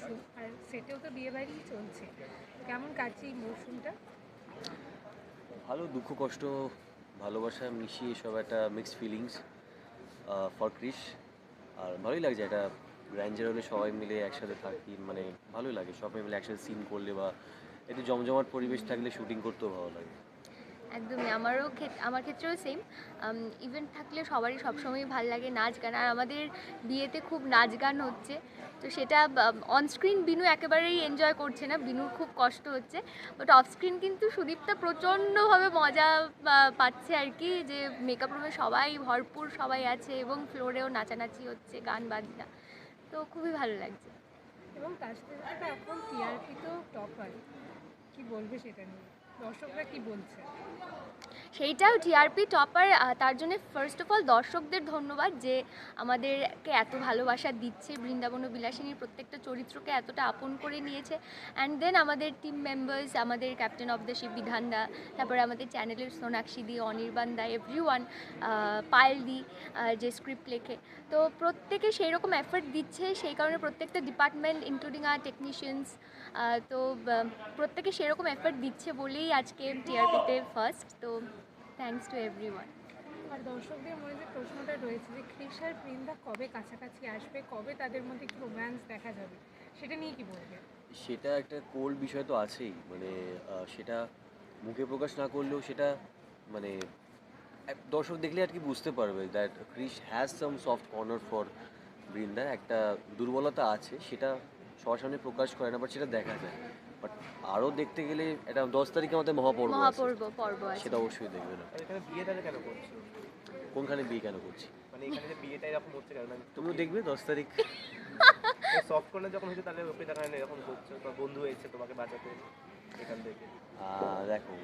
মরশুম আর তো বিয়ে বাড়িই চলছে। কেমন কাটছে এই মরশুমটা ভালো, দুঃখ, কষ্ট, ভালোবাসা মিশিয়ে সব একটা মিক্সড ফিলিংস ফর ক্রিস আর ভালোই লাগছে, একটা গ্র্যান্ডার হলে সবাই মিলে একসাথে থাকি মানে ভালোই লাগে, সবাই মিলে একসাথে সিন করলে বা একটু জমজমাট পরিবেশ থাকলে শুটিং করতেও ভালো লাগে। একদমই, আমারও আমার ক্ষেত্রেও সেম ইভেন্ট থাকলে সবারই সবসময় ভালো লাগে নাচ গান, আর আমাদের বিয়েতে খুব নাচ গান হচ্ছে, তো সেটা অনস্ক্রিন বিনু একেবারেই এনজয় করছে না, বিনুর খুব কষ্ট হচ্ছে বাট অফস্ক্রিন কিন্তু সুদীপটা প্রচণ্ডভাবে মজা পাচ্ছে আর কি, যে মেকআপ রুমে সবাই ভরপুর সবাই আছে এবং ফ্লোরেও নাচানাচি হচ্ছে, গান বাজনা, তো খুবই ভালো লাগছে। এবং তার সাথে এখন টিআরপি তো বলবে সেটা নিয়ে? দর্শকরা কি বলছে? সেইটাও টিআরপি টপার তার জন্য ফার্স্ট অফ অল দর্শকদের ধন্যবাদ যে আমাদেরকে এত ভালোবাসা দিচ্ছে। বৃন্দাবন ও বিলাসিনীর প্রত্যেকটা চরিত্রকে এতটা আপন করে নিয়েছে। অ্যান্ড দেন আমাদের টিম মেম্বার্স আমাদের ক্যাপ্টেন অফ দ্য শিপ বিধানদা, তারপরে আমাদের চ্যানেলের সোনাক্ষী দি, অনির্বাণ দা এভরি ওয়ান পায়েল দি যে স্ক্রিপ্ট লেখে। তো প্রত্যেকে সেই রকম এফর্ট দিচ্ছে, সেই কারণে প্রত্যেকটা ডিপার্টমেন্ট ইনক্লুডিং আর টেকনিশিয়ানস তো প্রত্যেকে সেরকম এফর্ট দিচ্ছে বলেই আজকে টিআরপিতে ফার্স্ট তো থ্যাঙ্কস টু এভরিওয়ান আর দর্শকদের মনে যে প্রশ্নটা রয়েছে যে ক্রিস আর বৃন্দা কবে কাছাকাছি আসবে কবে তাদের মধ্যে একটু রোম্যান্স দেখা যাবে সেটা নিয়ে কি বলবে? সেটা একটা কোল্ড বিষয় তো আছেই মানে সেটা মুখে প্রকাশ না করলেও সেটা মানে দর্শক দেখলে আর কি বুঝতে পারবে that Chris has some soft corner for Brinda একটা দুর্বলতা আছে সেটা সবার সামনে প্রকাশ করে না বাট সেটা দেখা যায়। বাট আরও দেখতে গেলে এটা দশ তারিখে আমাদের মহাপর্ব। মহাপর্ব পর্ব আছে। সেটা অবশ্যই দেখবে না এখানে বিয়ে তাহলে কেন করছ? কোনখানে বিয়ে কেন করছি? মানে এখানে যে বিয়েটা এরকম হচ্ছে কেন? মানে তুমিও দেখবে দশ তারিখ। সফট কর্নার যখন হচ্ছে তাহলে ওকে দেখানো এরকম করছ বা বন্ধু এসেছে তোমাকে বাঁচাতে এখান থেকে। দেখো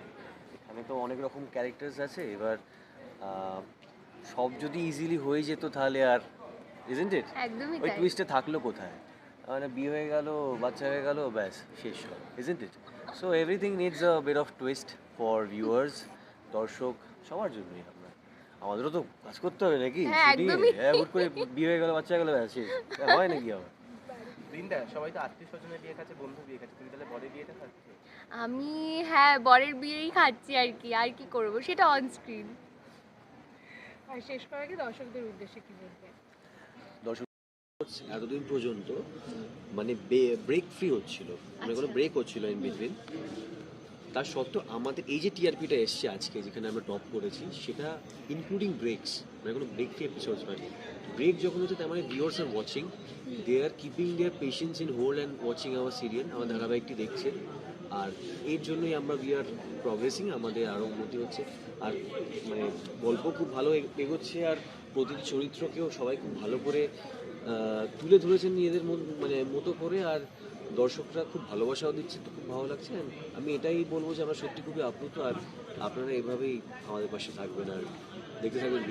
এখানে তো অনেক রকম ক্যারেক্টার্স আছে এবার সব যদি ইজিলি হয়ে যেত তাহলে আর ইজেন্ট ইট একদমই ওই টুইস্টে থাকল কোথায়? মানে বিয়ে হয়ে গেল বাচ্চা হয়ে গেল ব্যাস শেষ isn't it so everything needs a bit of twist for viewers দর্শক সবার জন্যই আমরা। আমাদেরও তো কাজ করতে হবে নাকি? হ্যাঁ, হ্যাঁ হুট করে বিয়ে হয়ে গেল বাচ্চা হয়ে গেল ব্যাস শেষ। হ্যাঁ, হয় নাকি বৃন্দা সবাই তো আত্মীয় স্বজনের বিয়ে খাচ্ছে বন্ধু বিয়ে খাচ্ছে তুমি তাহলে বড় বিয়েটা খাচ্ছ? আমি হ্যাঁ বরের বিয়েই খাচ্ছি আর কি আর কি করব? সেটা অন স্ক্রিন আর শেষ করার আগে দর্শকদের উদ্দেশ্যে কি বলবে দর্শক এতদিন পর্যন্ত মানে ব্রেক ফ্রি হচ্ছিল। মানে কোনো আচ্ছা। ব্রেক হচ্ছিল ইন বিটুইন তার সত্ত্বেও আমাদের এই যে টিআরপিটা এসছে আজকে যেখানে আমরা টপ করেছি সেটা ইনক্লুডিং ব্রেকস মানে কোনো ব্রেক ফ্রি এপিসোডস মানে ব্রেক যখন হচ্ছে তার মানে viewers are watching they are keeping their patience in hold and watching our serial আমার ধারাবাহিকটি দেখছে। আর এর জন্যই আমরা উই আর প্রগ্রেসিং আমাদের আরও উন্নতি হচ্ছে। আর মানে গল্প খুব ভালো এগোচ্ছে আর প্রতিটি চরিত্রকেও সবাই খুব ভালো করে তুলে ধরেছেন নিজেদের মন মতো করে। আর দর্শকরা খুব ভালোবাসাও দিচ্ছে, তো খুব ভালো লাগছে। আমি এটাই বলব যে আমরা সত্যি খুবই আপ্লুত। আর আপনারা এভাবেই আমাদের পাশে থাকবেন আর দেখতে থাকবেন।